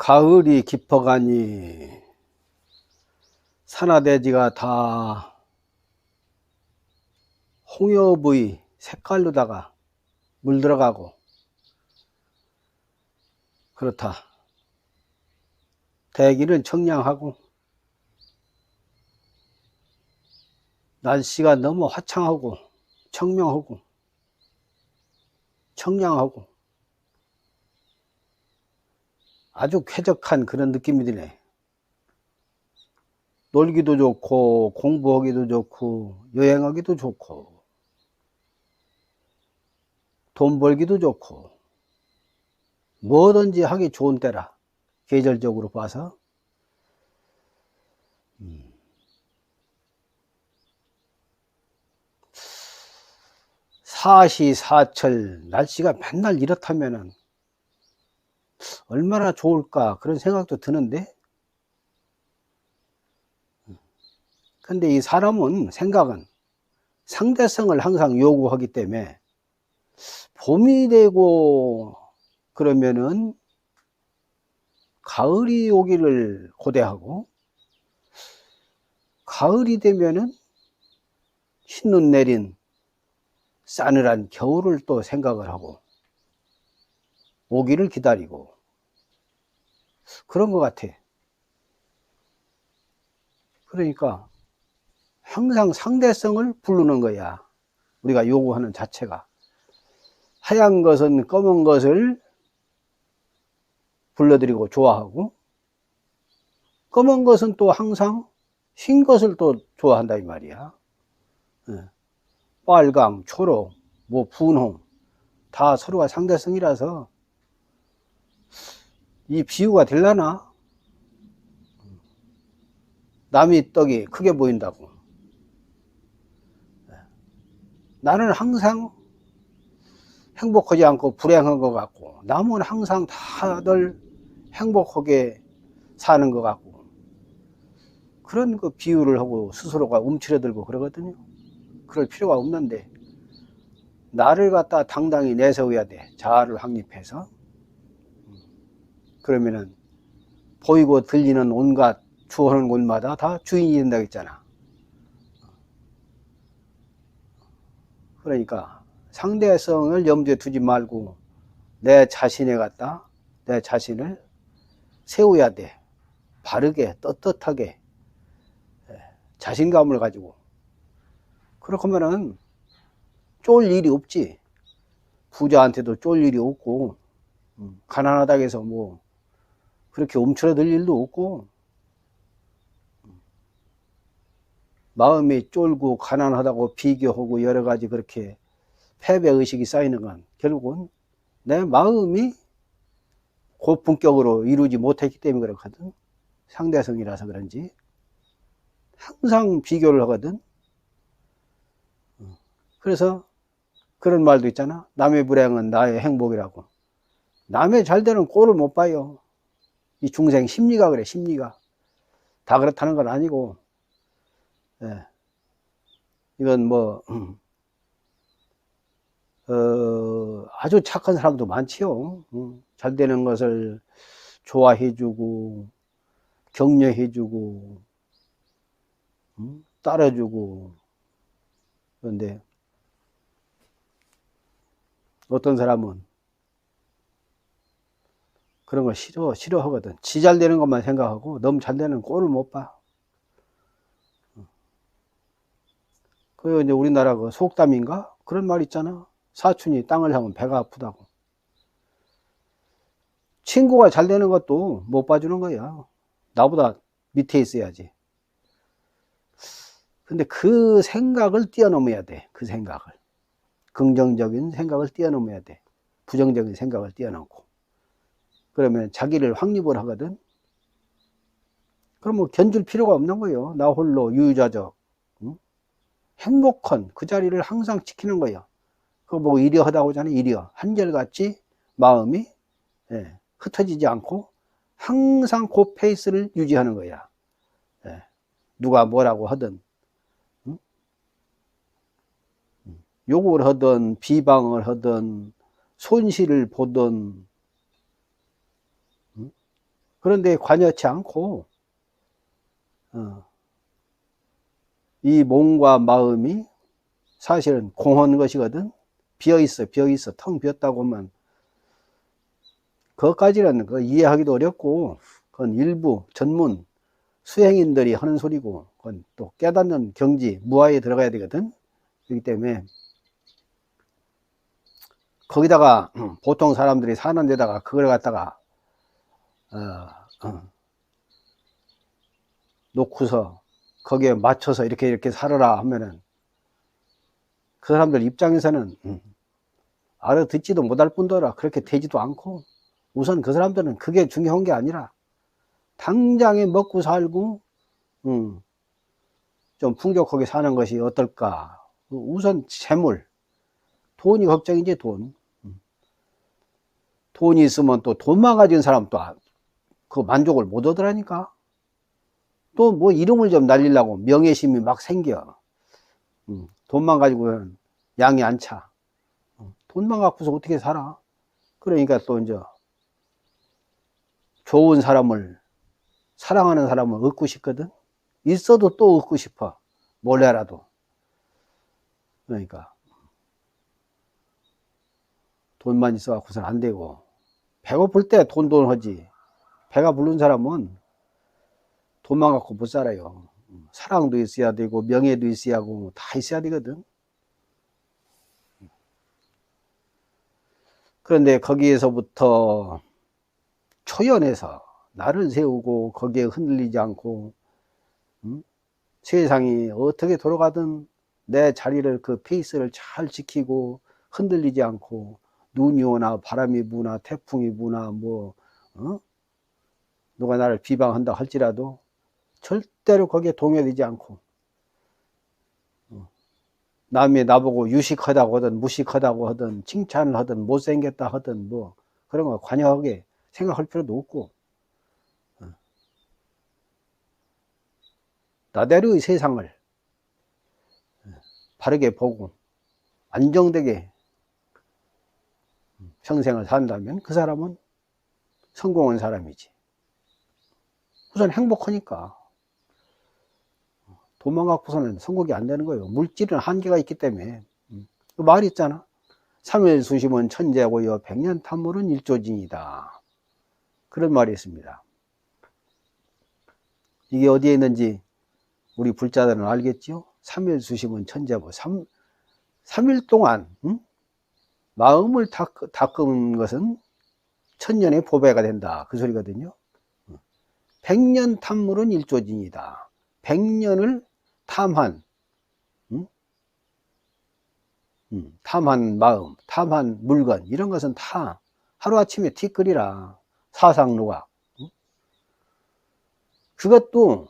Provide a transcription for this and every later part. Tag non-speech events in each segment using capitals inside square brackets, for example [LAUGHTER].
가을이 깊어가니 산화대지가 다 홍여부의 색깔로다가 물들어가고 그렇다. 대기는 청량하고 날씨가 너무 화창하고 청명하고 청량하고 아주 쾌적한 그런 느낌이 드네. 놀기도 좋고 공부하기도 좋고 여행하기도 좋고 돈 벌기도 좋고 뭐든지 하기 좋은 때라 계절적으로 봐서 음. 사시사철 날씨가 맨날 이렇다면은 얼마나 좋을까 그런 생각도 드는데. 근데 이 사람은 생각은 상대성을 항상 요구하기 때문에 봄이 되고 그러면은 가을이 오기를 고대하고 가을이 되면은 흰눈 내린 싸늘한 겨울을 또 생각을 하고 오기를 기다리고 그런 것 같아. 그러니까 항상 상대성을 부르는 거야. 우리가 요구하는 자체가. 하얀 것은 검은 것을 불러들이고 좋아하고 검은 것은 또 항상 흰 것을 또 좋아한다 이 말이야. 예. 빨강, 초록, 뭐 분홍 다 서로가 상대성이라서 이 비유가 될라나? 남이 떡이 크게 보인다고. 나는 항상 행복하지 않고 불행한 것 같고, 남은 항상 다들 행복하게 사는 것 같고, 그런 그 비유를 하고 스스로가 움츠러들고 그러거든요. 그럴 필요가 없는데, 나를 갖다 당당히 내세워야 돼. 자아를 확립해서. 그러면은 보이고 들리는 온갖 주어하는 곳마다 다 주인이 된다고 했잖아. 그러니까 상대성을 염두에 두지 말고 내 자신에 갖다 내 자신을 세워야 돼. 바르게 떳떳하게 예, 자신감을 가지고 그렇게면은 쫄 일이 없지. 부자한테도 쫄 일이 없고 음, 가난하다고 해서 뭐 그렇게 움츠러들 일도 없고 마음이 쫄고 가난하다고 비교하고 여러 가지 그렇게 패배 의식이 쌓이는 건 결국은 내 마음이 고품격으로 이루지 못했기 때문에 그렇거든. 상대성이라서 그런지. 항상 비교를 하거든. 그래서 그런 말도 있잖아. 남의 불행은 나의 행복이라고. 남의 잘 되는 꼴을 못 봐요 이 중생 심리가 그래, 심리가. 다 그렇다는 건 아니고, 예. 이건 뭐, 음. 어, 아주 착한 사람도 많지요. 음. 잘 되는 것을 좋아해주고, 격려해주고, 음. 따라주고. 그런데, 어떤 사람은 그런 거 싫어, 싫어하거든. 지 잘 되는 것만 생각하고 너무 잘 되는 꼴을 못 봐. 그 이제 우리나라 그 속담인가? 그런 말 있잖아. 사춘이 땅을 향하면 배가 아프다고. 친구가 잘 되는 것도 못 봐주는 거야. 나보다 밑에 있어야지. 근데 그 생각을 뛰어넘어야 돼. 그 생각을. 긍정적인 생각을 뛰어넘어야 돼. 부정적인 생각을 뛰어넘고. 그러면 자기를 확립을 하거든. 그럼 뭐 견줄 필요가 없는 거예요. 나 홀로 유유자적. 응? 행복한 그 자리를 항상 지키는 거예요. 그거 뭐 이려하다고 하잖아요. 이려. 한결같이 마음이 예, 흩어지지 않고 항상 그 페이스를 유지하는 거야. 예, 누가 뭐라고 하든. 응? 욕을 하든 비방을 하든 손실을 보든 그런데 관여치 않고 어, 이 몸과 마음이 사실은 공허한 것이거든. 비어있어 비어있어. 텅 비었다고만. 그것까지는 그 이해하기도 어렵고 그건 일부 전문 수행인들이 하는 소리고 그건 또 깨닫는 경지 무아에 들어가야 되거든. 그렇기 때문에 거기다가 [CLEARS THROAT] 보통 사람들이 사는 데다가 그걸 갖다가 어, 어, 놓고서 거기에 맞춰서 이렇게 이렇게 살아라 하면은 그 사람들 입장에서는 음, 알아듣지도 못할 뿐더러 그렇게 되지도 않고 우선 그 사람들은 그게 중요한 게 아니라 당장에 먹고 살고 음, 좀 풍족하게 사는 것이 어떨까. 우선 재물. 돈이 걱정이지 돈. 음. 돈이 있으면 또 돈만 가진 사람 또 그 만족을 못 얻으라니까. 또 뭐 이름을 좀 날리려고 명예심이 막 생겨. 음, 돈만 가지고는 양이 안차. 음, 돈만 갖고서 어떻게 살아? 그러니까 또 이제 좋은 사람을 사랑하는 사람을 얻고 싶거든? 있어도 또 얻고 싶어. 몰래라도. 그러니까. 돈만 있어 갖고서는 안 되고. 배고플 때 돈돈 하지 배가 부른 사람은 돈만 갖고 못 살아요 사랑도 있어야 되고 명예도 있어야 하고 다 있어야 되거든 그런데 거기에서부터 초연해서 나를 세우고 거기에 흔들리지 않고 음? 세상이 어떻게 돌아가든 내 자리를 그 페이스를 잘 지키고 흔들리지 않고 눈이 오나 바람이 부나 태풍이 부나 뭐 어? 누가 나를 비방한다 할지라도 절대로 거기에 동요되지 않고 어. 남이 나보고 유식하다고 하든 무식하다고 하든 칭찬을 하든 못생겼다 하든 뭐 그런 거 관여하게 생각할 필요도 없고 어. 나대로의 세상을 어, 바르게 보고 안정되게 평생을 산다면 그 사람은 성공한 사람이지 우선 행복하니까. 돈만 갖고서는 성공이 안 되는 거예요. 물질은 한계가 있기 때문에. 음. 그 말이 있잖아. 3일 수심은 천재고요 백년 탐물은 일조진이다. 그런 말이 있습니다. 이게 어디에 있는지 우리 불자들은 알겠지요? 3일 수심은 천재고 3, 3일 동안 음? 마음을 닦 은 것은 천년의 보배가 된다. 그 소리거든요 백년 탐물은 일조진이다. 백년을 탐한, 음? 음, 탐한 마음, 탐한 물건, 이런 것은 다 하루아침에 티끌이라 사상로가. 음? 그것도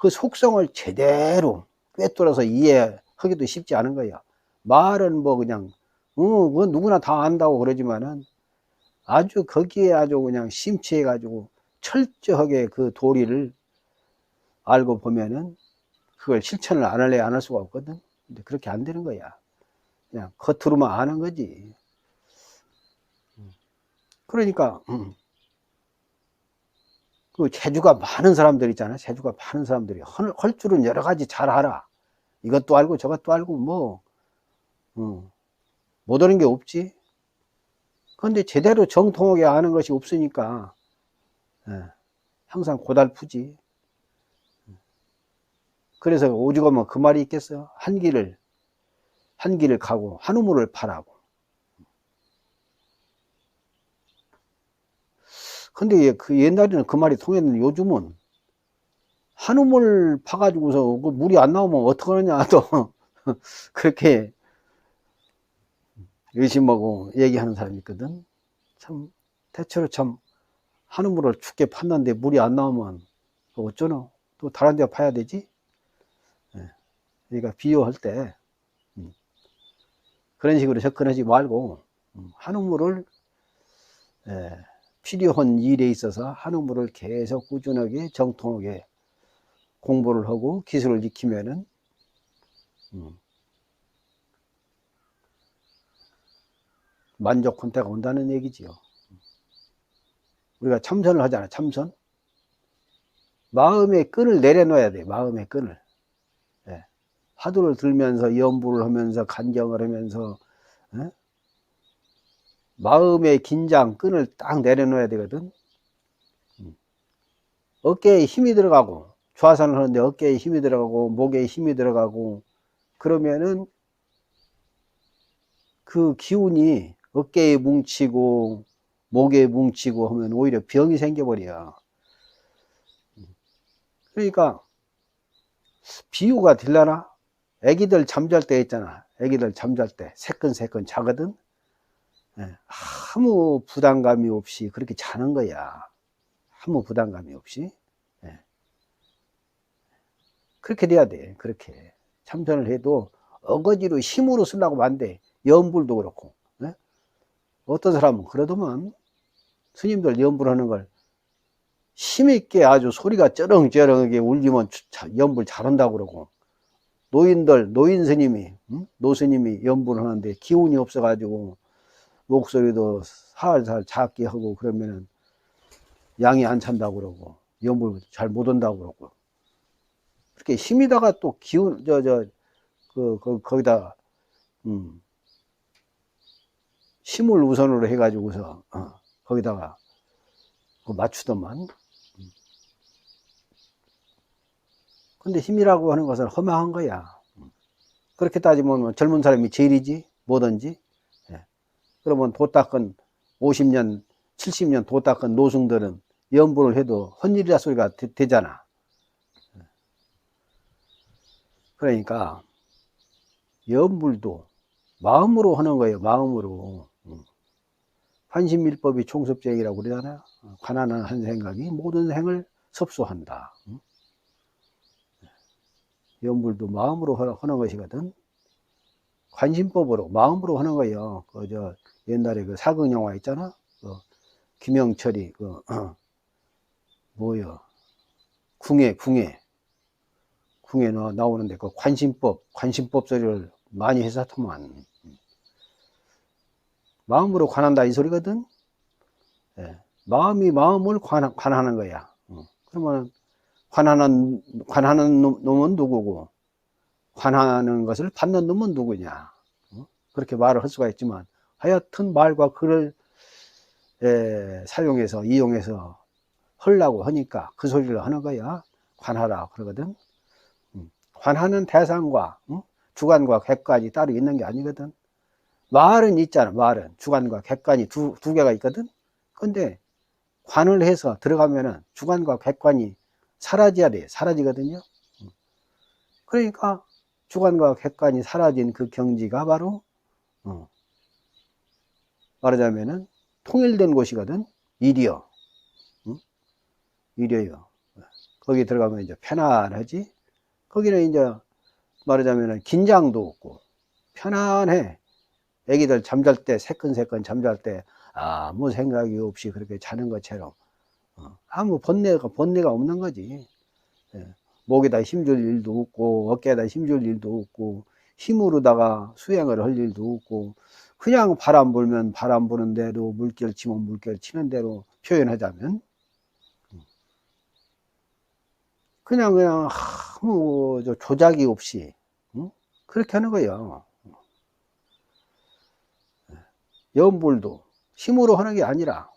그 속성을 제대로 꿰뚫어서 이해하기도 쉽지 않은 거야. 말은 뭐 그냥, 어, 뭐 누구나 다 안다고 그러지만은 아주 거기에 아주 그냥 심취해 가지고 철저하게 그 도리를 알고 보면은 그걸 실천을 안 할래 안 할 수가 없거든. 근데 그렇게 안 되는 거야. 그냥 겉으로만 아는 거지. 그러니까 음. 그 재주가 많은 사람들 있잖아. 재주가 많은 사람들이 할, 할 줄은 여러 가지 잘 알아. 이것도 알고 저것도 알고 뭐 음. 못 하는 게 없지. 그런데 제대로 정통하게 아는 것이 없으니까 예, 항상 고달프지. 그래서 오죽하면 그 말이 있겠어요? 한 길을, 한 길을 가고 한 우물을 파라고. 근데 그 옛날에는 그 말이 통했는데 요즘은 한 우물 파가지고서 그 물이 안 나오면 어떡하느냐 또 [LAUGHS] 그렇게 의심하고 얘기하는 사람이 있거든. 참, 대체로 참 한우물을 춥게 팠는데 물이 안 나오면 어쩌노? 또 다른 데 파야 되지? 예. 그러니까 비유할 때 음. 그런 식으로 접근하지 말고 음. 한우물을 예, 필요한 일에 있어서 한우물을 계속 꾸준하게 정통하게 공부를 하고 기술을 익히면은 음. 만족한 때가 온다는 얘기지요. 우리가 참선을 하잖아, 참선. 마음의 끈을 내려놓아야 돼. 마음의 끈을. 예. 화두를 들면서 연부를 하면서 간경을 하면서 예? 마음의 긴장 끈을 딱 내려놓아야 되거든. 음. 어깨에 힘이 들어가고 좌선을 하는데 어깨에 힘이 들어가고 목에 힘이 들어가고 그러면은 그 기운이 어깨에 뭉치고 목에 뭉치고 하면 오히려 병이 생겨버려. 그러니까 비유가 될라나? 애기들 잠잘 때 있잖아. 애기들 잠잘 때 새끈새끈 자거든. 예, 아무 부담감이 없이 그렇게 자는 거야. 아무 부담감이 없이. 예. 그렇게 돼야 돼. 그렇게. 참선을 해도 어거지로 힘으로 쓰려고 안 돼. 연불도 그렇고. 예? 어떤 사람은 그러더만 스님들 연불 하는 걸 힘있게 아주 소리가 쩌렁쩌렁하게 울리면 연불 잘한다고 그러고 노인들 노인 스님이 응? 노스님이 연불을 하는데 기운이 없어가지고 목소리도 살살 작게 하고 그러면은 양이 안 찬다고 그러고 연불 잘 못 온다고 그러고 그렇게 힘이다가 또 기운 저 저 그 그, 거기다 음 힘을 우선으로 해가지고서 어, 거기다가 그 맞추더만 근데 힘이라고 하는 것은 허망한 거야. 그렇게 따지면 뭐 젊은 사람이 제일이지, 뭐든지. 예. 그러면 도 닦은 50년, 70년 도 닦은 노승들은 연분을 해도 헛일이라 소리가 되, 잖아 그러니까 연불도 마음으로 하는 거예요, 마음으로. 환심밀법이 총섭제이라고 그러잖아요. 관한한 한 생각이 모든 생을 섭수한다. 연불도 마음으로 하는 것이거든. 관심법으로 마음으로 하는 거예요. 그 저 옛날에 그 사극 영화 있잖아. 그 김영철이 그 [CLEARS THROAT] 어, 뭐요? 궁예 궁예 궁예 나 나오는데 그 관심법 관심법 소리를 많이 해서 통만 마음으로 관한다 이 소리거든. 예. 마음이 마음을 관, 관하는 거야. 어. 그러면 관하는, 관하는 놈은 누구고, 관하는 것을 받는 놈은 누구냐. 어? 그렇게 말을 할 수가 있지만, 하여튼 말과 글을 에, 사용해서, 이용해서 하려고 하니까 그 소리를 하는 거야. 관하라 그러거든. 음. 관하는 대상과 어? 주관과 객관이 따로 있는 게 아니거든. 말은 있잖아, 말은. 주관과 객관이 두, 두 개가 있거든. 근데 관을 해서 들어가면은 주관과 객관이 사라져야 돼. 사라지거든요. 그러니까 주관과 객관이 사라진 그 경지가 바로 어, 말하자면은 통일된 곳이거든. 일이여. 응? 일이여. 거기 들어가면 이제 편안하지. 거기는 이제 말하자면은 긴장도 없고 편안해. 애기들 잠잘 때 새끈새끈 잠잘 때 아무 생각이 없이 그렇게 자는 것처럼 어, 아무 번뇌가, 번뇌가 없는 거지. 예. 목에다 힘줄 일도 없고, 어깨에다 힘줄 일도 없고, 힘으로다가 수행을 할 일도 없고, 그냥 바람 불면 바람 부는 대로, 물결 치면 물결 치는 대로 표현하자면, 그냥, 그냥, 아무 조작이 없이, 그렇게 하는 거예요. 예. 연불도 힘으로 하는 게 아니라,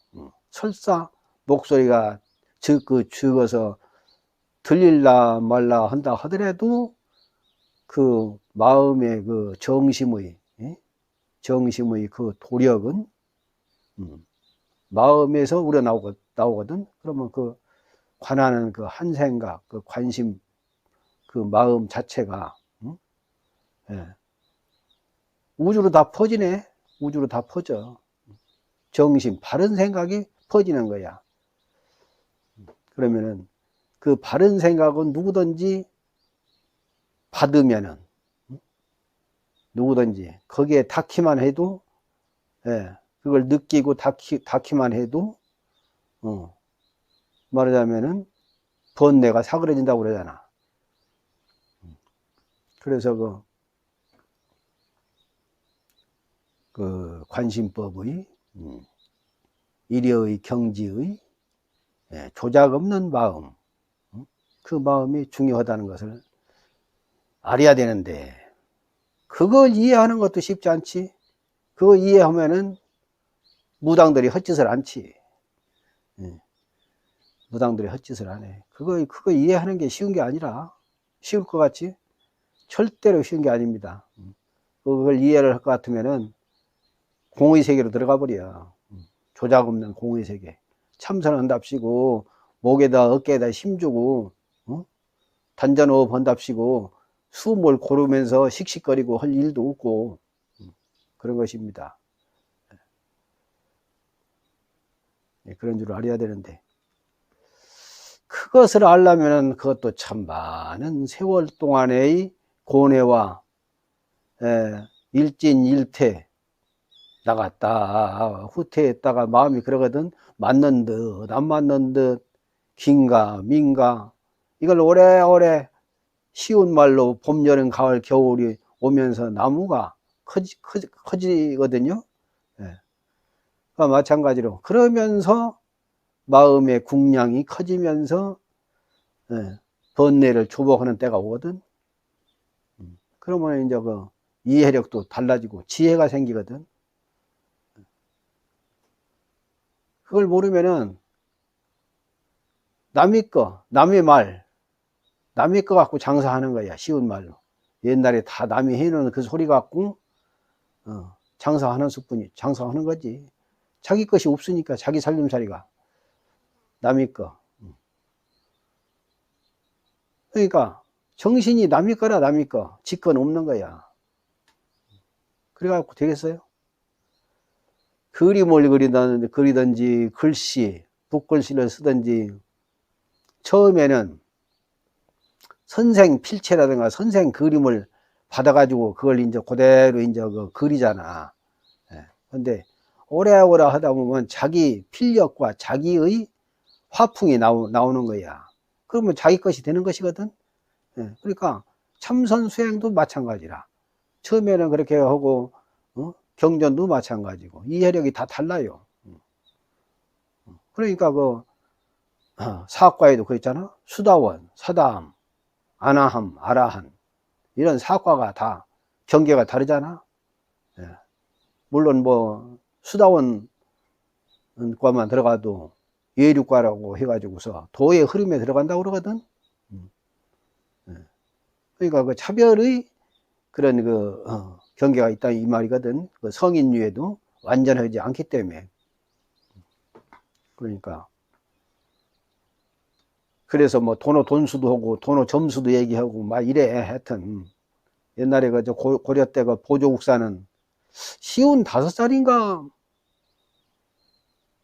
설사 목소리가 즉, 그, 죽어서 들릴라 말라 한다 하더라도 그 마음의 그 정심의, 예? 정심의 그 도력은, 음, 마음에서 우러나오거, 나오거든? 그러면 그 관하는 그 한 생각, 그 관심, 그 마음 자체가, 음? 예. 우주로 다 퍼지네? 우주로 다 퍼져. 정심, 바른 생각이 퍼지는 거야. 그러면은 그 바른 생각은 누구든지 받으면은 누구든지 거기에 닿기만 해도 예, 그걸 느끼고 닿기, 닿기만 해도 어, 말하자면은 번뇌가 사그러진다고 그러잖아. 그래서 그, 그 관심법의 음, 일여의 경지의 예, 조작 없는 마음, 음? 그 마음이 중요하다는 것을 알아야 되는데 그걸 이해하는 것도 쉽지 않지. 그거 이해하면은 무당들이 헛짓을 않지. 예. 무당들이 헛짓을 안 해. 그거, 그거 이해하는 게 쉬운 게 아니라, 쉬울 것 같지? 절대로 쉬운 게 아닙니다. 음. 그걸 이해를 할 것 같으면은, 공의 세계로 들어가 버려. 음. 조작 없는 공의 세계. 참선한답시고, 목에다, 어깨에다 힘주고, 어? 단전호흡 한답시고, 숨을 고르면서 씩씩거리고 할 일도 없고, 음. 그런 것입니다. 예, 그런 줄 알아야 되는데 그것을 알려면 그것도 참 많은 세월 동안의 고뇌와 예, 일진일퇴 나갔다 후퇴했다가 마음이 그러거든 맞는 듯 안 맞는 듯 긴가 민가 이걸 오래오래 쉬운 말로 봄, 여름, 가을, 겨울이 오면서 나무가 커지, 커지, 커지거든요. 예. 그러니까 마찬가지로 그러면서 마음의 궁량이 커지면서 예, 번뇌를 조복하는 때가 오거든. 음, 그러면 이제 그 이해력도 달라지고 지혜가 생기거든. 그걸 모르면은 남의 거, 남의 말, 남의 거 갖고 장사하는 거야. 쉬운 말로. 옛날에 다 남이 해놓은 그 소리 갖고 어, 장사하는 수뿐이 장사하는 거지. 자기 것이 없으니까 자기 살림살이가 남의 거. 그러니까 정신이 남의 거라 남의 거. 지 건 없는 거야. 그래갖고 되겠어요? 그림을 그리던, 그리든지 글씨, 붓글씨를 쓰든지 처음에는 선생 필체라든가 선생 그림을 받아가지고 그걸 이제 그대로 이제 그 그리잖아. 예. 근데 오래오래 하다 보면 자기 필력과 자기의 화풍이 나오, 나오는 거야. 그러면 자기 것이 되는 것이거든. 예, 그러니까 참선 수행도 마찬가지라. 처음에는 그렇게 하고 어? 경전도 마찬가지고 이 해력이 다 달라요. 음. 그러니까 그 어, 사과에도 그 있잖아. 수다원, 사다함, 아나함, 아라한 이런 사과가 다 경계가 다르잖아. 예. 물론 뭐 수다원 과만 들어가도 예류과라고 해가지고서 도의 흐름에 들어간다고 그러거든. 음. 예. 그러니까 그 차별의 그런 그 어, 경계가 있다 이 말이거든. 그 성인류에도 완전하지 않기 때문에. 그러니까 그래서 뭐 도노 돈수도 하고 도노 점수도 얘기하고 막 이래 하여튼 옛날에 그 고려 때 그 보조국사는 쉬운 다섯 살인가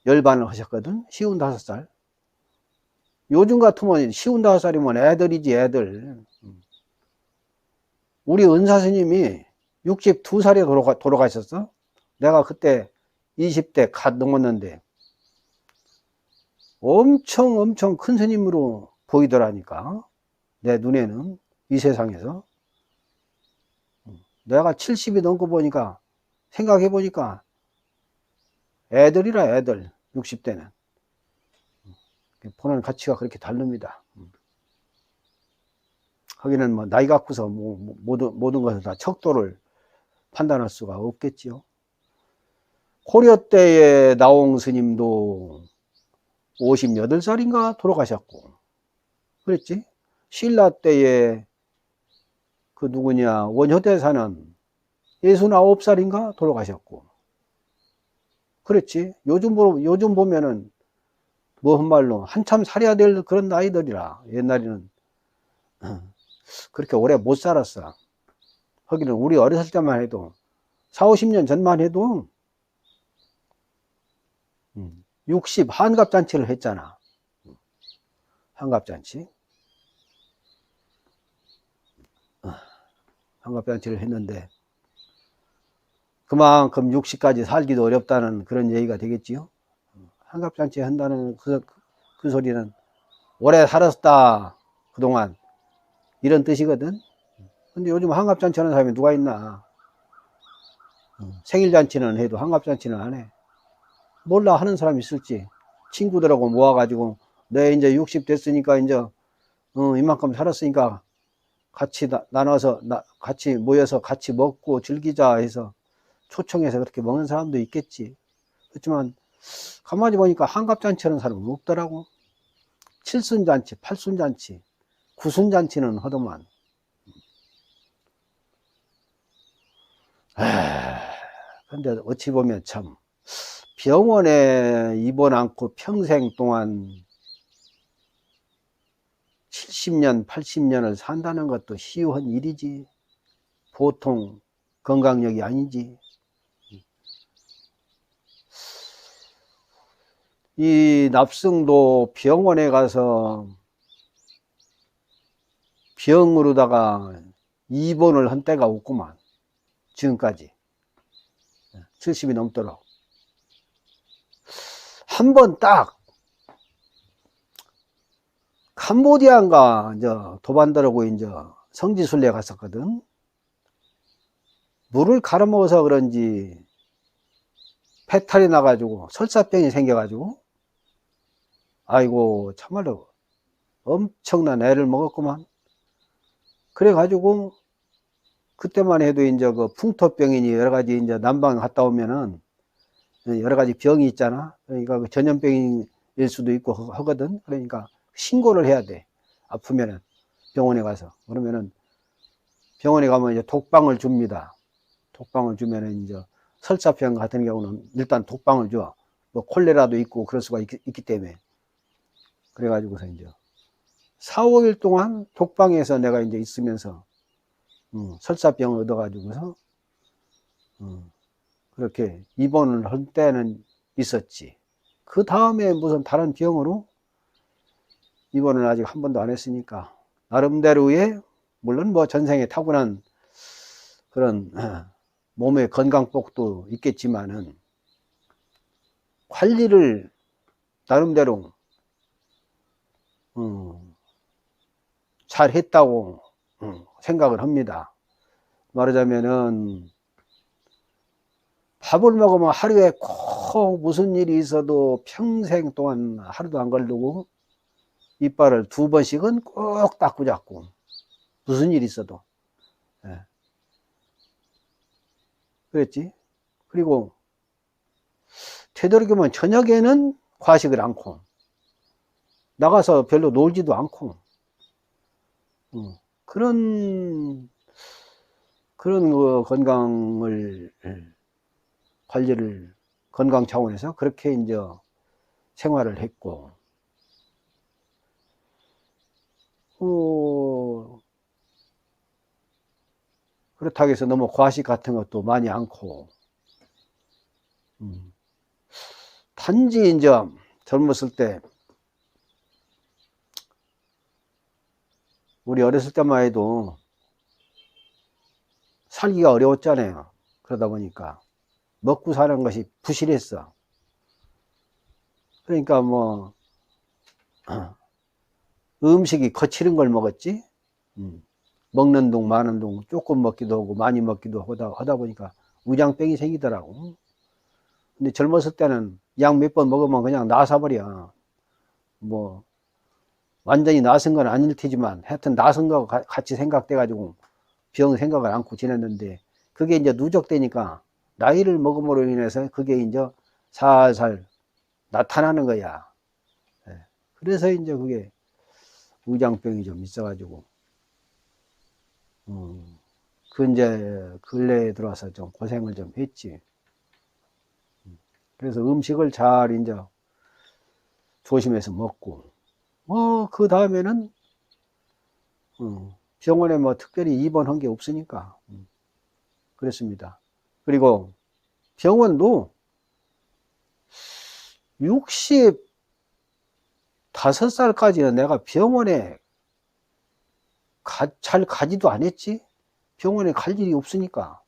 열반을 하셨거든. 쉬운 다섯 살. 요즘 같으면 쉬운 다섯 살이면 애들이지, 애들. 우리 은사 스님이 62살에 돌아가, 돌아가셨어. 내가 그때 20대 갓 넘었는데 엄청 엄청 큰 스님으로 보이더라니까. 내 눈에는 이 세상에서. 내가 70이 넘고 보니까 생각해 보니까 애들이라 애들 60대는 보는 가치가 그렇게 다릅니다 거기는 뭐 나이 갖고서 뭐, 뭐 모든, 모든 것을 다 척도를 판단할 수가 없겠지요 고려 때의 나홍 스님도 58살인가 돌아가셨고 그랬지 신라 때에 그 누구냐 원효대사는 69살인가 돌아가셨고 그렇지. 요즘, 보, 요즘 보면은, 뭐, 한 말로, 한참 살아야 될 그런 나이들이라. 옛날에는, 어, [LAUGHS] 그렇게 오래 못 살았어. 거기는 우리 어렸을 때만 해도, 4, 50년 전만 해도, 60 음, 한갑잔치를 했잖아. 한갑잔치. 어, 한갑잔치를 했는데, 그만큼 60까지 살기도 어렵다는 그런 얘기가 되겠지요. 한갑잔치 한다는 그, 그 소리는 오래 살았다. 그동안. 이런 뜻이거든. 근데 요즘 한갑잔치 하는 사람이 누가 있나. 생일잔치는 해도 한갑잔치는 안 해. 몰라 하는 사람이 있을지. 친구들하고 모아가지고 내 이제 60 됐으니까 이제 어, 이만큼 살았으니까 같이 나, 나눠서 나, 같이 모여서 같이 먹고 즐기자 해서 초청해서 그렇게 먹는 사람도 있겠지. 그렇지만 가만히 보니까 한갑잔치 하는 사람은 없더라고. 칠순잔치, 팔순잔치, 구순잔치는 하더만. 근데 어찌 보면 참 병원에 입원 않고 평생 동안 70년, 80년을 산다는 것도 쉬운 일이지. 보통 건강력이 아니지. 이 납승도 병원에 가서 병으로다가 입원을 한 때가 없구만. 지금까지. 70이 넘도록. 한 번 딱, 캄보디아인가, 이제 도반더라고 이제 성지 순례 갔었거든. 물을 갈아 먹어서 그런지 배탈이 나가지고 설사병이 생겨가지고 아이고 참말로 엄청난 애를 먹었구만. 그래가지고 그때만 해도 이제 그 풍토병이니 여러 가지 이제 난방 갔다 오면은 여러 가지 병이 있잖아. 그러니까 그 전염병일 수도 있고 하거든. 그러니까 신고를 해야 돼. 아프면은 병원에 가서 그러면은 병원에 가면 이제 독방을 줍니다. 독방을 주면은 이제 설사병 같은 경우는 일단 독방을 줘. 뭐 콜레라도 있고 그럴 수가 있, 기 때문에 그래가지고서 이제 4, 5일 동안 독방에서 내가 이제 있으면서 음, 설사병을 얻어가지고서 음, 그렇게 입원을 할 때는 있었지. 그 다음에 무슨 다른 병으로 입원을 아직 한 번도 안 했으니까 나름대로의 물론 뭐 전생에 타고난 그런 어, 몸의 건강복도 있겠지만은 관리를 나름대로 음, 잘 했다고 음, 생각을 합니다. 말하자면은 밥을 먹으면 하루에 꼭 무슨 일이 있어도 평생 동안 하루도 안 걸리고 이빨을 두 번씩은 꼭 닦고 잡고 무슨 일이 있어도 예. 그랬지 그리고 되도록이면 저녁에는 과식을 않고 나가서 별로 놀지도 않고 음, 그런 그런 그 건강을 관리를 건강 차원에서 그렇게 이제 생활을 했고 어, 그렇다고 해서 너무 과식 같은 것도 많이 않고 음. 단지 이제 젊었을 때 우리 어렸을 때만 해도 살기가 어려웠잖아요. 그러다 보니까 먹고 사는 것이 부실했어. 그러니까 뭐 [CLEARS THROAT] 음식이 거칠은 걸 먹었지. 음. 먹는 동 많은 동 조금 먹기도 하고 많이 먹기도 하다, 하다 보니까 우장병이 생기더라고. 근데 젊었을 때는 약 몇 번 먹으면 그냥 나사버려. 뭐 완전히 나선 건 아닐 테지만 하여튼 나선 거 같이 생각돼 가지고 병 생각을 않고 지냈는데 그게 이제 누적되니까 나이를 먹음으로 인해서 그게 이제 살살 나타나는 거야. 예. 그래서 이제 그게 우장병이 좀 있어가지고, 음, 그 이제 근래에 들어와서 좀 고생을 좀 했지. 그래서 음식을 잘 이제 조심해서 먹고, 뭐, 그 다음에는, 음, 병원에 뭐 특별히 입원한 게 없으니까, 음, 그랬습니다. 그리고 병원도 65살까지는 내가 병원에 가, 잘 가지도 않았지. 병원에 갈 일이 없으니까.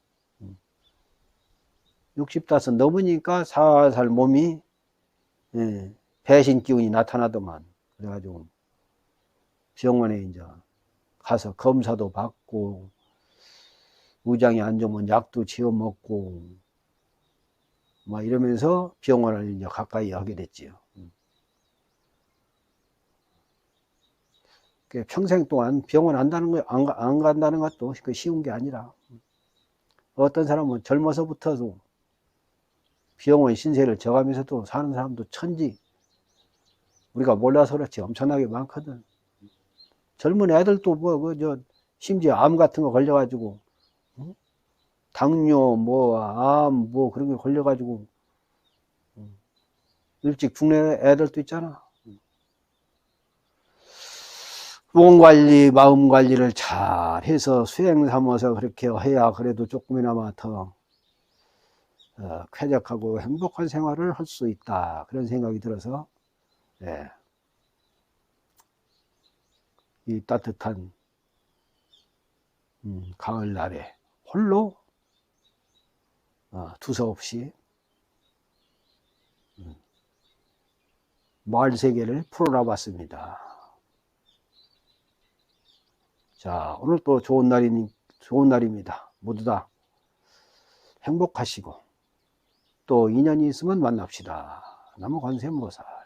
65 넘으니까 살살 몸이 예, 배신 기운이 나타나더만. 그래가지고 병원에 이제 가서 검사도 받고 우장이 안 좋으면 약도 지어 먹고 막 이러면서 병원을 이제 가까이 하게 됐지요. 음. 그 평생 동안 병원 안 가는 거, 안, 가- 안 간다는 것도 그 쉬운 게 아니라 어떤 사람은 젊어서부터도 병원 신세를 져가면서도 사는 사람도 천지 우리가 몰라서 그렇지 엄청나게 많거든. 젊은 애들도 뭐, 그, 저, 심지어 암 같은 거 걸려가지고, 응? 당뇨, 뭐, 암, 뭐, 그런 게 걸려가지고, 응. 일찍 죽는 애들도 있잖아. 몸 관리, 마음 관리를 잘 해서 수행 삼아서 그렇게 해야 그래도 조금이나마 더 어, 쾌적하고 행복한 생활을 할 수 있다. 그런 생각이 들어서, 예. 이 따뜻한 음, 가을날에 홀로 어, 두서없이 음, 마을 세계를 풀어나 봤습니다. 자, 오늘 또 좋은 날이니 좋은 날입니다. 모두 다 행복하시고 또 인연이 있으면 만납시다. 나무 관세음보살.